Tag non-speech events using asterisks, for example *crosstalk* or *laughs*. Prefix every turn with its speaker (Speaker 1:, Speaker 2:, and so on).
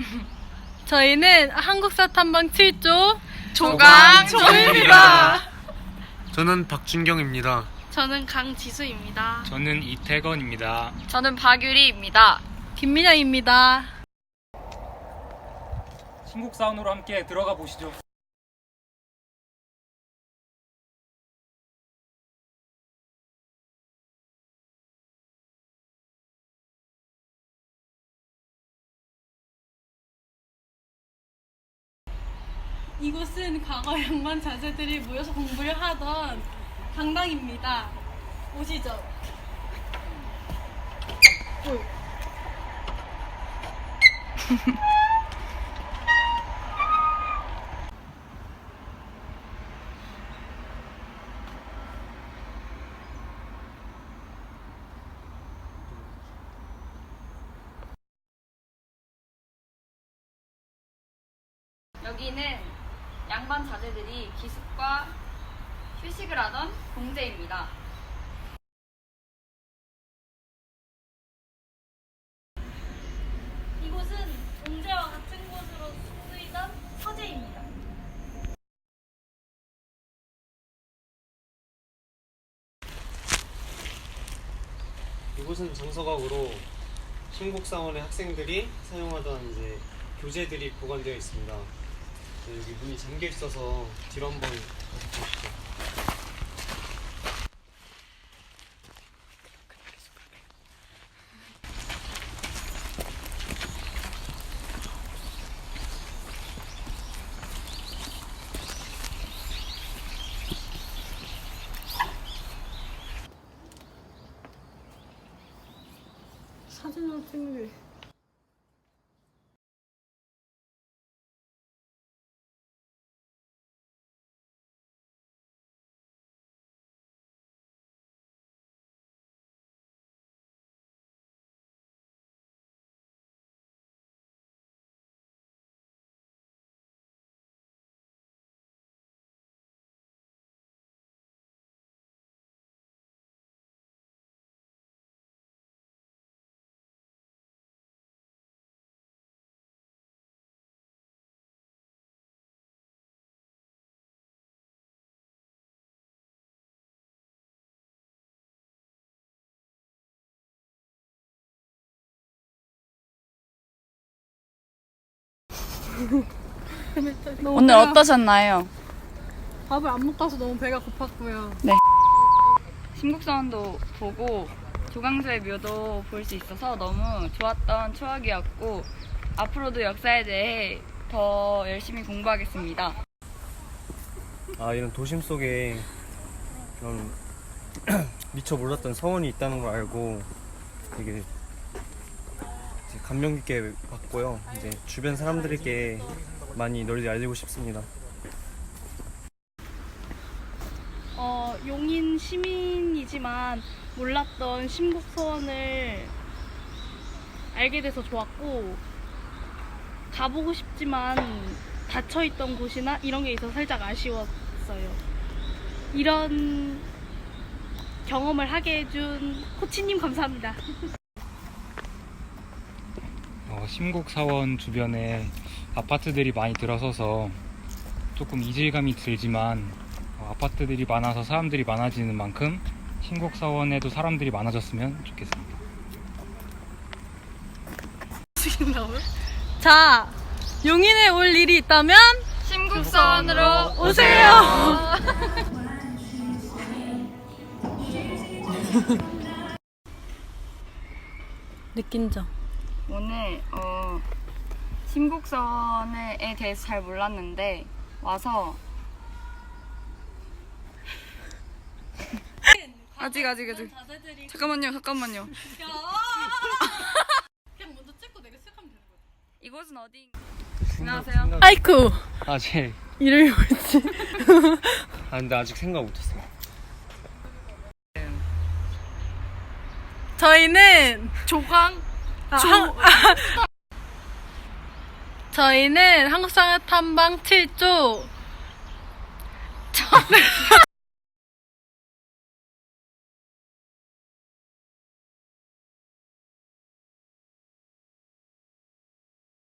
Speaker 1: *laughs* 저희는 한국사 탐방 7조
Speaker 2: 조강
Speaker 1: 조입니다. *laughs*
Speaker 3: 저는 박준경입니다.
Speaker 1: 저는 강지수입니다.
Speaker 2: 저는 이태건입니다.
Speaker 4: 저는 박유리입니다.
Speaker 1: 김민영입니다.
Speaker 2: 신곡 사운드로 함께 들어가 보시죠.
Speaker 1: 이곳은 과거 양반 자제들이 모여서 공부를 하던 강당입니다. 오시죠. 오.
Speaker 4: 여기는 양반 자제들이 기숙과 휴식을 하던 공제입니다.
Speaker 1: 이곳은 공제와 같은 곳으로 쓰이던 서재입니다.
Speaker 3: 이곳은 정서각으로 신곡사원의 학생들이 사용하던 이제 교재들이 보관되어 있습니다. 네, 여기 문이 잠겨 있어서 뒤로 한번 보시죠.
Speaker 1: 사진을 찍는
Speaker 4: 오늘 어떠셨나요?
Speaker 1: 밥을 안 먹고 와서 너무 배가 고팠고요.
Speaker 4: 신국사원도 보고 조강조의 묘도 볼 수 있어서 너무 좋았던 추억이었고 앞으로도 역사에 대해 더 열심히 공부하겠습니다.
Speaker 3: 아 이런 도심 속에 그런 *clears throat* 미처 몰랐던 서원이 있다는 걸 알고 되게 감명 깊게 봤고요. 이제 주변 사람들에게 많이 널리 알리고 싶습니다.
Speaker 1: 어, 용인 시민이지만 몰랐던 신곡서원을 알게 돼서 좋았고 가보고 싶지만 닫혀있던 곳이나 이런 게 있어서 살짝 아쉬웠어요. 이런 경험을 하게 해준 코치님 감사합니다. *laughs*
Speaker 2: 어, 신곡 사원 주변에 아파트들이 많이 들어서서 조금 이질감이 들지만 어, 아파트들이 많아서 사람들이 많아지는 만큼 신곡 사원에도 사람들이 많아졌으면 좋겠습니다.
Speaker 1: 자, 용인에 올 일이 있다면
Speaker 4: 신국사원으로
Speaker 1: 오세요. *laughs* 느낀 점.
Speaker 4: 오늘 어, 신국사원에 대해서 잘 몰랐는데 와서 *laughs* 아직 아직 아직
Speaker 1: 자세들이
Speaker 4: 잠깐만요 잠깐만요 *laughs*
Speaker 1: 그냥 먼저 찍고 내가 시작하면 되는 거야.
Speaker 4: 이곳은 어디? 안녕하세요.
Speaker 1: 아이쿠
Speaker 3: 아 제.
Speaker 1: 이름이 뭐지?
Speaker 3: 아 근데 아직 생각 못했어요.
Speaker 1: 저희는 조강 조 *laughs* 저희는 한국상어 탐방 7조